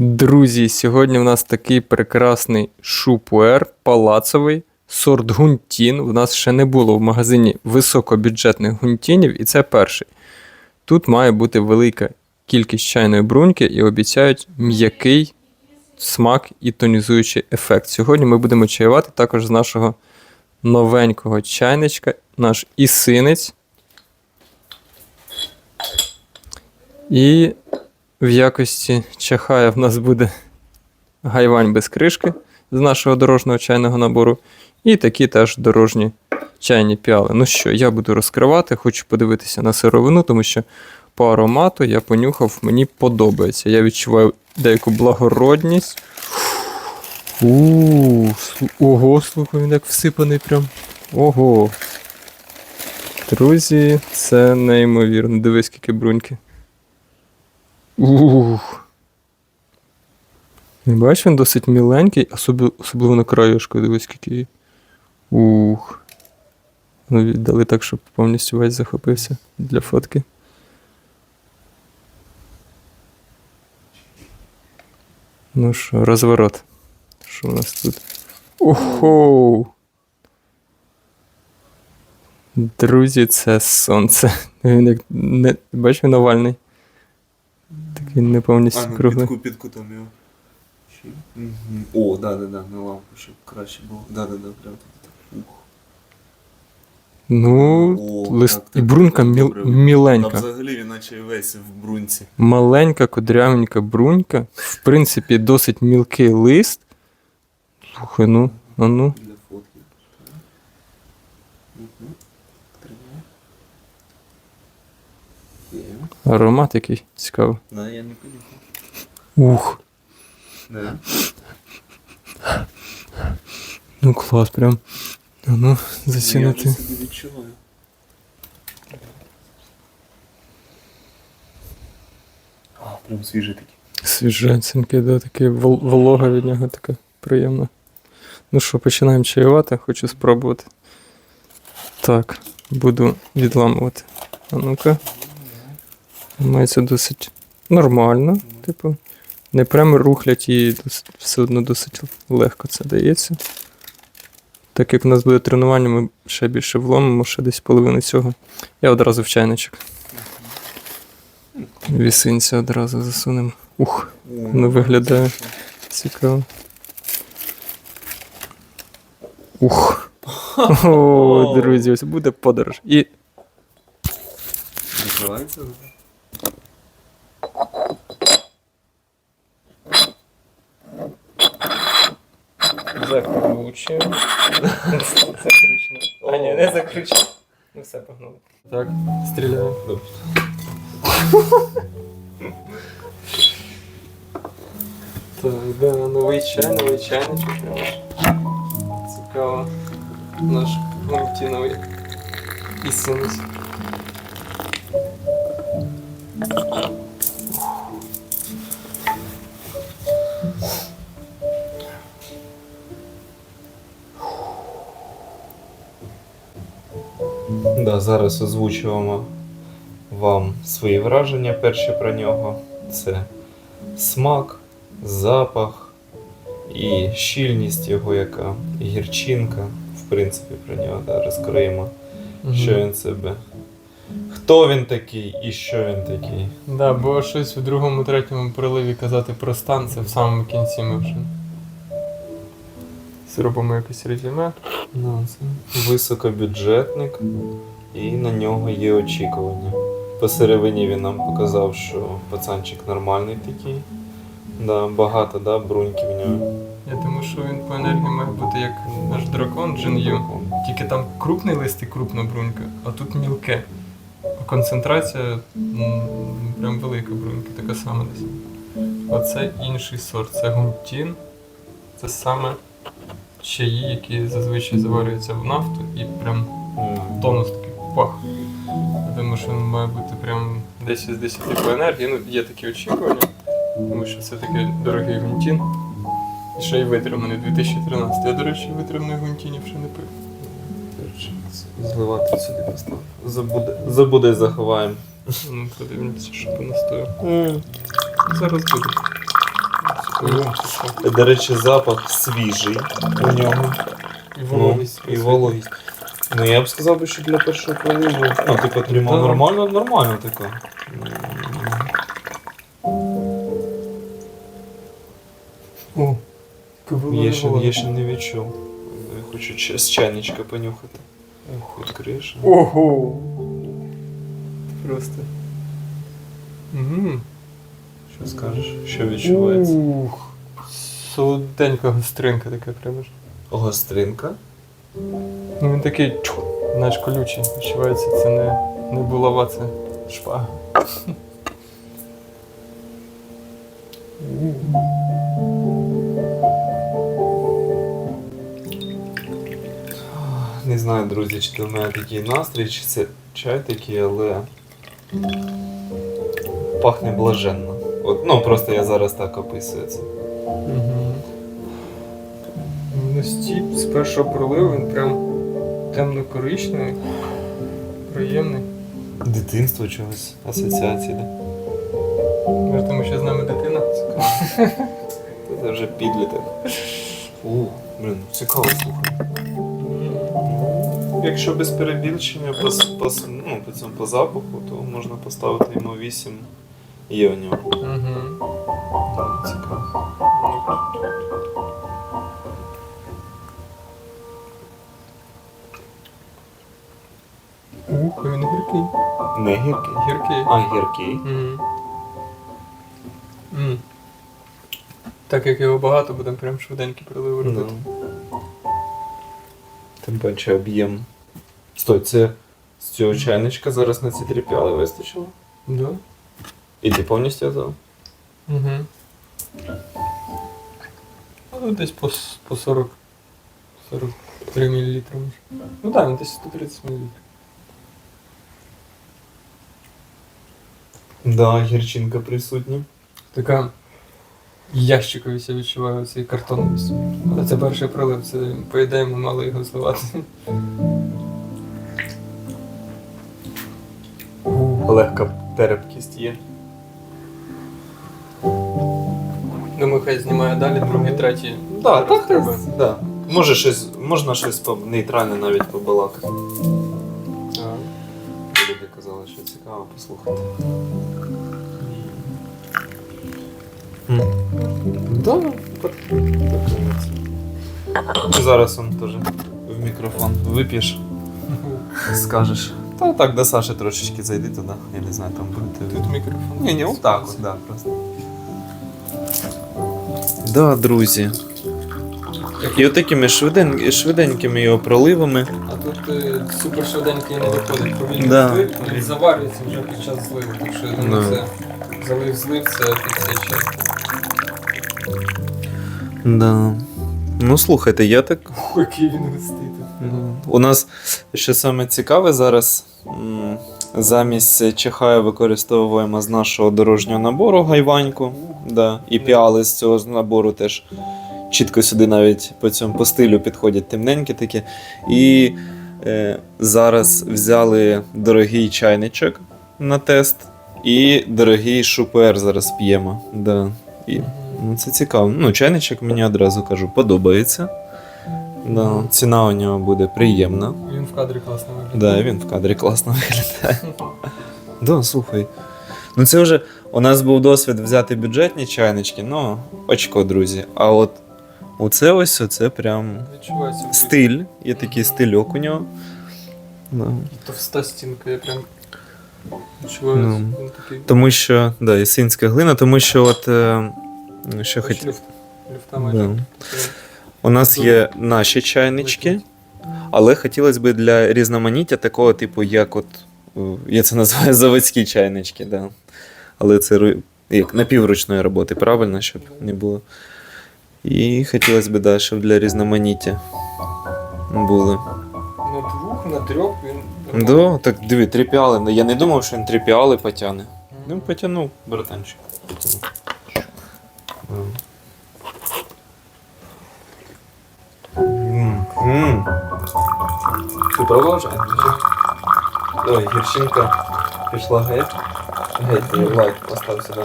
Друзі, сьогодні в нас такий прекрасний шупуер палацовий, сорт гунтін. У нас ще не було в магазині високобюджетних гунтінів, і це перший. Тут має бути велика кількість чайної бруньки і обіцяють м'який смак і тонізуючий ефект. Сьогодні ми будемо чаювати також з нашого новенького чайничка, наш ісинець. І в якості чахая в нас буде гайвань без кришки з нашого дорожнього чайного набору. І такі теж дорожні чайні піали. Ну що, я буду розкривати, хочу подивитися на сировину, тому що по аромату я понюхав, мені подобається. Я відчуваю деяку благородність. Ого, слухай, він як всипаний прям. Ого. Друзі, це неймовірно. Дивись, скільки бруньки. Ух. Не бачиш, він досить міленький, особливо, особливо на краєшку, дивись, є. Ух. Ну, віддали так, щоб повністю весь захопився для фотки. Ну що, розворот. Що у нас тут? Охо! Друзі, це сонце. Він як не... Бачиш, він не повністю А, ну, круглий. під, ку- під кутом його. Ще. Мгм. О, да, да, да, на лампу, щоб краще було. Да, да, да, прям так. Ух. Ну, О, лист... так, і так, брунька так, міл... добре. Та міленька. взагалі він наче весь в брунці. Маленька кудрявенька брунька. В принципі, досить мілкий лист. Слухай, ну, а ну. Для фотки. Мгм. Тримай. Є. Аромат який цікавий. Да, я не понюхав. Ух. Да. Ну клас, прям. А ну, Я вже зацінити. собі відчуваю. А, прям свіжий такий. Свіженький, да, такий вол- волога від нього така приємна. Ну що, починаємо чаювати, хочу спробувати. Так, буду відламувати. А ну-ка. Мається досить нормально, типу. Не прямо рухлять і досить, все одно досить легко це дається. Так як у нас буде тренування, ми ще більше вломимо, ще десь половину цього. Я одразу в чайничок. Вісинця одразу засунемо. Ух. Ну, виглядає. Цікаво. Ух. О, друзі, ось буде подорож. І Відкривається? Закручуємо. Закручено. А ні, не закручено. Ну все, погнали. Так, стріляємо. Так, да, новий чай, новий чайничок. Цікаво. Наш валентиновий істинність. Да, зараз озвучуємо вам свої враження перші про нього. Це смак, запах і щільність його, яка гірчинка. В принципі, про нього да, розкриємо, що він себе. Хто він такий і що він такий. Да, бо щось в другому, третьому приливі казати про стан, це в самому кінці ми вже. Зробимо якесь резюме. Ну, високобюджетник, і на нього є очікування. По сировині він нам показав, що пацанчик нормальний такий. Да, багато, да, бруньки в нього. Я думаю, що він по енергії має бути як наш дракон Джин Ю. Тільки там крупний лист і крупна брунька, а тут мілке. А концентрація прям велика брунька, така сама десь. Оце інший сорт, це гунтін. Це саме чаї, які зазвичай заварюються в нафту і прям тонус такий пах. Я думаю, що він має бути прям 10 з 10 по енергії. Ну, є такі очікування, тому що це такий дорогий гунтін. І ще й витриманий 2013. Я, до речі, витриманий гунтінів ще не пив. Зливати сюди поставив. Забуде, забуде заховаємо. Ну, подивимося, що по настою. Зараз буде. До речі, запах свіжий у нього. І Ну, вологість. і вологість. Ну я б сказав би, що для першого проливу. Ну, типу, тримав Да. нормально, нормально така. О, Я ще, я ще не відчув. Я хочу ч- з чайничка понюхати. Відкриєш? Ого! Просто. Мгм. Що скажеш? Що відчувається? Ух. Солоденька гостринка така прямо ж. Гостринка. Ну він такий, чух, знаєш, колючий. Відчувається, це не, не булава, це шпага. Не знаю, друзі, чи це в мене такий настрій, чи це чай такий, але пахне блаженно. От, ну просто я зараз так описую це. Угу. Ну, стіп з першого проливу він прям темно-коричневий, приємний. Дитинство чогось, асоціації, да? Може, тому що з нами дитина. Це вже підліток. О, блін, цікаво слухай. Якщо без перебільшення по, по, ну, по, цьому, по запаху, то можна поставити йому 8 є у нього. Угу. Да, цікаво. Ух, він гіркий. Не гіркий. Гіркий. А, гіркий. Мгм. М. Так як його багато, будемо прям швиденькі проливи Ну. робити. Тим паче об'єм. Стой, це з цього чайничка зараз на ці три піали вистачило. Да? І ти повністю взяв? Угу. Ну, десь по, по 40. 43 мл. Ну так, десь 130 мл. Да, гірчинка присутня. Така ящиковість я відчуваю цей картоновість. Але це перший пролив, це по ідеї ми мали його зливати. Легка терпкість є. Думаю, хай знімає далі, другий, третій. Да, так, треба. Да. Може щось, можна щось по- нейтральне навіть побалакати. Так. Люди казали, що цікаво послухати. Да, так, так. Зараз он теж в мікрофон вип'єш, скажеш. Та так, до Саші трошечки зайди туди. Я не знаю, там буде. Тут мікрофон. Ні, ні, отак от, да, просто. Да, друзі. І отакими швиден... швиденькими його проливами. А тут е, супер швиденький не виходить повільно Да. злив, він заварюється вже під час зливу. Так що я думаю, Да. це залив злив, це під цей час. Да. Ну слухайте, я так. Який він густий тут. Ну, У нас що саме цікаве зараз. м, Замість чахаю використовуємо з нашого дорожнього набору гайваньку. Да. І піали з цього набору теж чітко сюди навіть по цьому по стилю підходять темненькі такі. І е, зараз взяли дорогий чайничок на тест і дорогий шупер зараз п'ємо. Да. І, ну, це цікаво. Ну, чайничок мені одразу кажу, подобається. Да, ціна у нього буде приємна. Він в кадрі класно виглядає. Да, він в кадрі класно виглядає. Да, слухай. Ну це вже у нас був досвід взяти бюджетні чайнички, ну, очко, друзі. А от оце ось оце прям Відчувається стиль. Є такий стильок у нього. Да. Товста стінка, я прям відчуваю, Ну. він такий. Тому що, да, ясинська глина, тому що от. Е, що Хоч хоч... люфт. Люфта Да. У нас є наші чайнички, але хотілося б для різноманіття такого типу, як от. е, Я це називаю заводські чайнички, да. Але це як напівручної роботи, правильно, щоб не було. І хотілося б, да, щоб для різноманіття були. На двох, на трьох він. Да, так диви, три піали. Я не думав, що він три піали потягне. Ну, потягнув, братанчик. Потягнув. М, м. Ти продовжуєш? Ой, гірчинка пішла геть. Геть, я лайк постав сюди.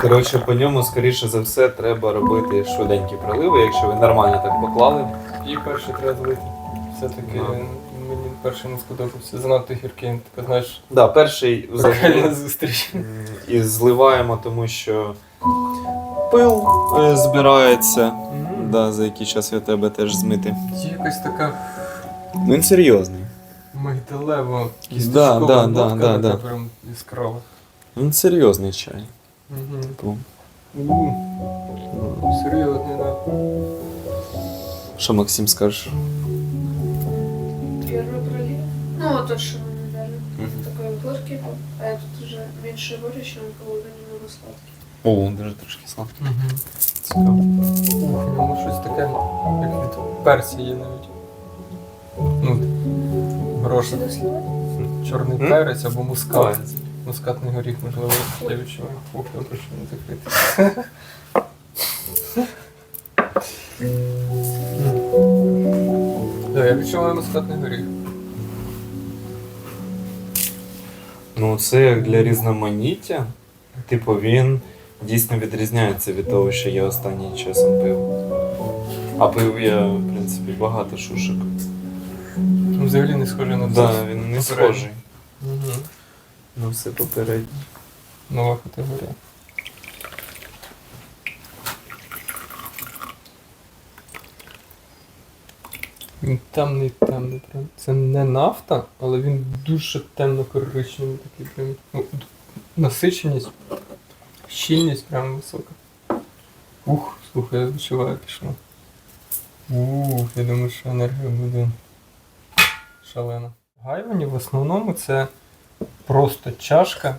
Коротше, по ньому, скоріше за все, треба робити швиденькі приливи, якщо ви нормально так поклали. І перший треба злити. Все-таки Ну. мені перший не сподобався. Занадто гіркий. Така, знаєш, Да, перший взагалі зустріч. і зливаємо, тому що пил е, збирається. Да, за який час від тебе теж змити. Є якась така Ну він серйозний. мигдалева, Да, кісточкова да, нотка, да, да, така да. прям яскрава. Він серйозний чай. Угу. Типу, Серйозний, да. Що Максим скажеш? Первый пролив. Ну, вот тот, что мы дали. Такой горький был, а этот уже меньше горечи, он половину немного сладкий. О, дуже трошки сладкий. Угу. Цікаво. Ух, щось таке, як від персії навіть. Ну, Сюда чорний М? перець або мускат. Мускатний горіх, можливо, я відчуваю. Ух, добре, що не закритий. Так, я відчуваю мускатний горіх. Ну, це як для різноманіття. Типу, він дійсно відрізняється від того, що я останнім часом пив. А пив я, в принципі, багато шушок. Ну, взагалі не схоже на Так, це. да, він не Попередньо. схожий Угу. на все попереднє. Нова категорія. Він темний, темний прям. Це не нафта, але він дуже темно-коричневий такий прям. Ну, д- насиченість, щільність прям висока. Ух, слухай, я відчуваю пішло. Ух, я думаю, що енергія буде шалена. Гайвані в основному це просто чашка,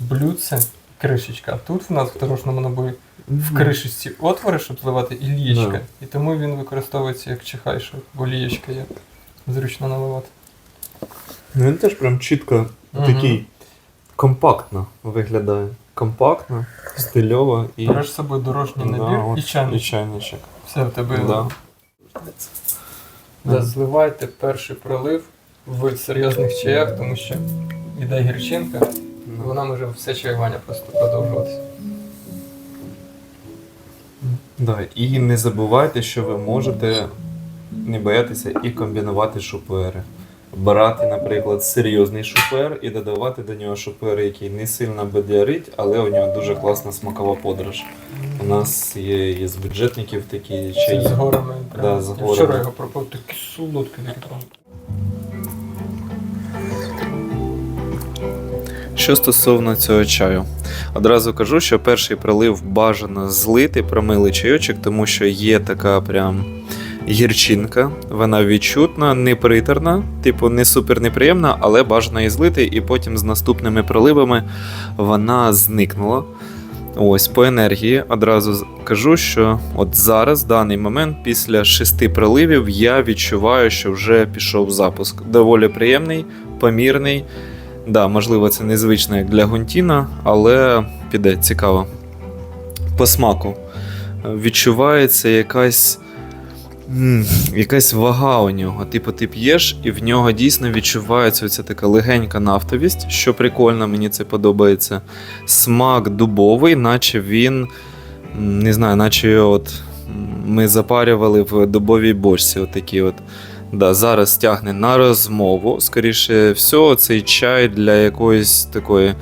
блюдце, кришечка. А тут в нас в дорожньому набої в кришечці отвори, щоб зливати, і лієчка. Да. І тому він використовується як чихай, бо лієчка є. Зручно наливати. Ну, він теж прям чітко Мгм. такий компактно виглядає. Компактно, стильово і. Береш з собою дорожній Да, набір от, і чайник. і чайничок. Все в тебе. Да. Да, Зливайте перший пролив в серйозних чаях, тому що іде гірчинка, і вона може все чаювання просто продовжуватися. Да, і не забувайте, що ви можете не боятися і комбінувати шупери. Брати, наприклад, серйозний шупер і додавати до нього шупер, який не сильно бадярить, але у нього дуже класна смакова подорож. У нас є із бюджетників такі чаї. з горами. Да, з горами. Вчора його пропав, такий солодкий такий. Що стосовно цього чаю, одразу кажу, що перший прилив бажано злити, промили чайочок, тому що є така прям гірчинка, вона відчутна, не приторна, типу не супер неприємна, але бажано її злити, і потім з наступними проливами вона зникнула. Ось по енергії одразу кажу, що от зараз, в даний момент, після шести проливів, я відчуваю, що вже пішов запуск. Доволі приємний, помірний. Да, можливо, це незвично як для Гунтіна, але піде цікаво. По смаку е, відчувається якась. М, Якась вага у нього. Типу, ти п'єш, і в нього дійсно відчувається оця така легенька нафтовість, що прикольно, мені це подобається. Смак дубовий, наче він, не знаю, наче от ми запарювали в дубовій бочці. Отакі от. Да, зараз тягне на розмову. Скоріше всього, цей чай для якоїсь такої.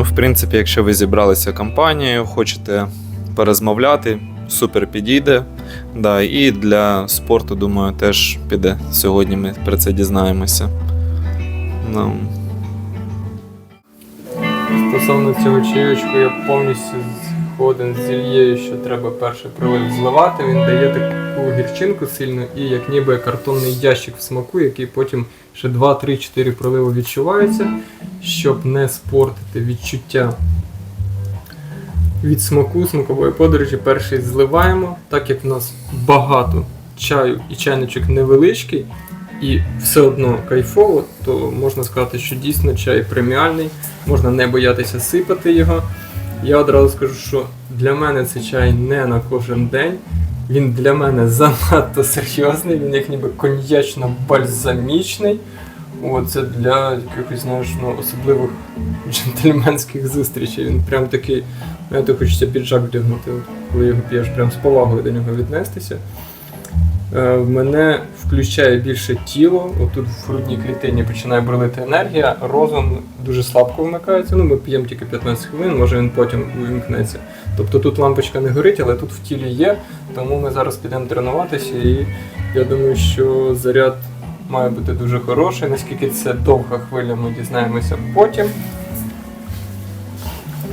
В принципі, якщо ви зібралися компанією, хочете порозмовляти, супер підійде. Да, і для спорту, думаю, теж піде. Сьогодні ми про це дізнаємося. Ну, Стосовно цього чайочку, я повністю згоден з Ільєю, що треба перший прилив зливати. Він дає таку гірчинку сильну і як ніби картонний ящик в смаку, який потім ще 2-3-4 проливи відчувається, щоб не спортити відчуття від смаку, смакової подорожі. Перший зливаємо, так як в нас багато чаю і чайничок невеличкий. І все одно кайфово, то можна сказати, що дійсно чай преміальний можна не боятися сипати його. Я одразу скажу, що для мене цей чай не на кожен день. Він для мене занадто серйозний, він як ніби коньячно-бальзамічний. О, це для якихось, знаєш, ну, особливих джентльменських зустрічей. Він прям такий, знаєте, хочеться піджак вдягнути, коли його п'єш, прям з повагою до нього віднестися. Е, мене включає більше тіло, отут в грудній клітині починає бурлити енергія, розум дуже слабко вмикається. Ну, ми п'ємо тільки 15 хвилин, може він потім увімкнеться. Тобто тут лампочка не горить, але тут в тілі є, тому ми зараз підемо тренуватися і я думаю, що заряд має бути дуже хороший. Наскільки це довга хвиля, ми дізнаємося потім.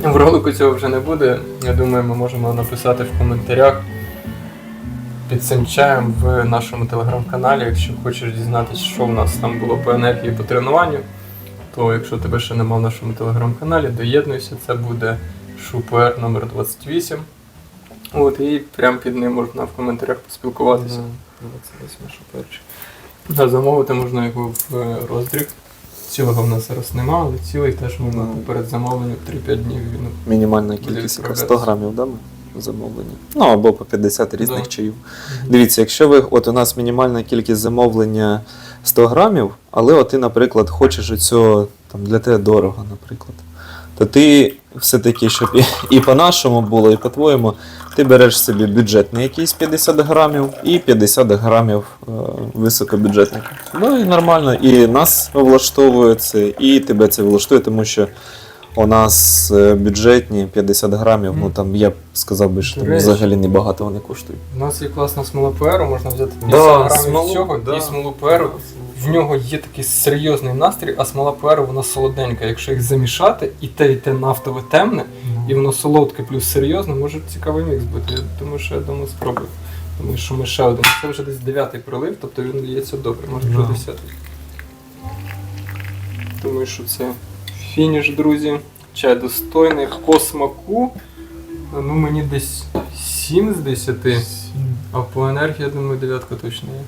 В ролику цього вже не буде. Я думаю, ми можемо написати в коментарях під цим чаєм в нашому телеграм-каналі. Якщо хочеш дізнатися, що в нас там було по енергії по тренуванню, то якщо тебе ще нема в нашому телеграм-каналі, доєднуйся, це буде ШУПР номер 28. От, і прямо під ним можна в коментарях поспілкуватися. 28 шоперчик. Да, замовити можна його в е, роздріб. Цілого в нас зараз немає, але цілий теж можна Ну. перед замовленням 3-5 днів він. Мінімальна кількість яка 100 грамів, да, ми замовлені. Ну або по 50 різних Да. чаїв. Дивіться, якщо ви, от у нас мінімальна кількість замовлення 100 грамів, але от ти, наприклад, хочеш оцього, там для тебе дорого, наприклад, то ти все-таки, щоб і, і по-нашому було, і по-твоєму, ти береш собі бюджетний якийсь 50 грамів і 50 грамів е, високобюджетних. Ну і нормально, і нас влаштовує це, і тебе це влаштує, тому що. У нас е, бюджетні 50 грамів, ну там я б сказав би, що там взагалі небагато вони коштують. У нас є класна смола пуеру, можна взяти 50 Да, грамів смолу, цього да. і смолу пуеру. В нього є такий серйозний настрій, а смола пуеру вона солоденька. Якщо їх замішати, і те, і те нафтове темне, і воно солодке плюс серйозне, може цікавий мікс бути. Я думаю, що я думаю, спробую. Тому що ми ще один. Це вже десь дев'ятий пролив, тобто він ліється добре, може вже десятий. Думаю, що це фініш, друзі. Чай достойний по смаку. Ну, мені десь 7 з 10. А по енергії, я думаю, дев'ятка точно є.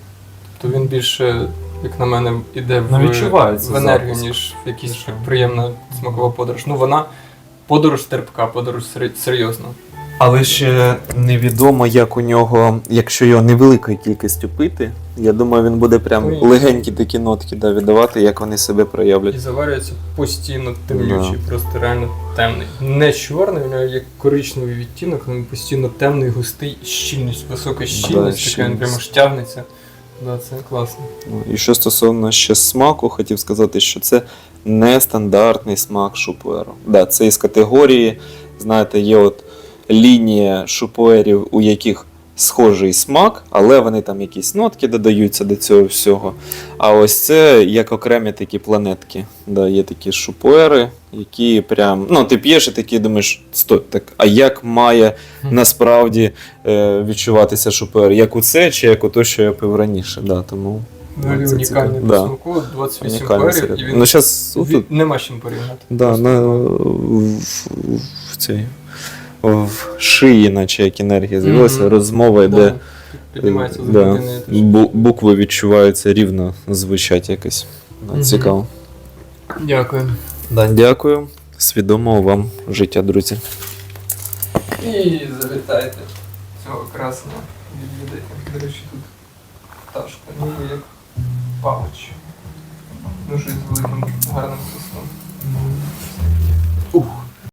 Тобто він більше, як на мене, іде в, Ну, відчувається в енергію, запуск. ніж в якісь приємна смакова подорож. Ну вона подорож терпка, подорож серйозна. Але ще невідомо, як у нього, якщо його невеликою кількістю пити, я думаю, він буде прям Ой. легенькі такі нотки да, віддавати, як вони себе проявлять. І заварюється постійно темнючий, просто реально темний. Не чорний, у нього є коричневий відтінок, але він постійно темний, густий, щільність, висока щільність, така він прямо ж тягнеться. Це класно. І що стосовно ще смаку, хотів сказати, що це нестандартний смак шупуеру. Да, це із категорії, знаєте, є от лінія шупуерів, у яких схожий смак, але вони там якісь нотки додаються до цього всього. А ось це як окремі такі планетки. Да, є такі шупуери, які прям. Ну, ти п'єш і такий думаєш, стой, так, а як має насправді е, відчуватися шупуер? Як у це, чи як у то, що я пив раніше? Да, тому Взагалі це унікальний. Да. смаку, 28 унікальний перів, і він Ну, зараз Від... Нема з чим порівняти. да, на, в, в, в, цій, в шиї, наче як енергія з'явилася, Мгм. розмова йде. да, піднімається да, бу- букви відчуваються рівно, звучать якось. Да, Мгм. Цікаво. Дякую. Да, дякую. Свідомого вам життя, друзі. І завітайте цього красного відвідайте. До речі, тут пташка. Ну, як павич. Дуже з великим гарним хвостом. Ось такий.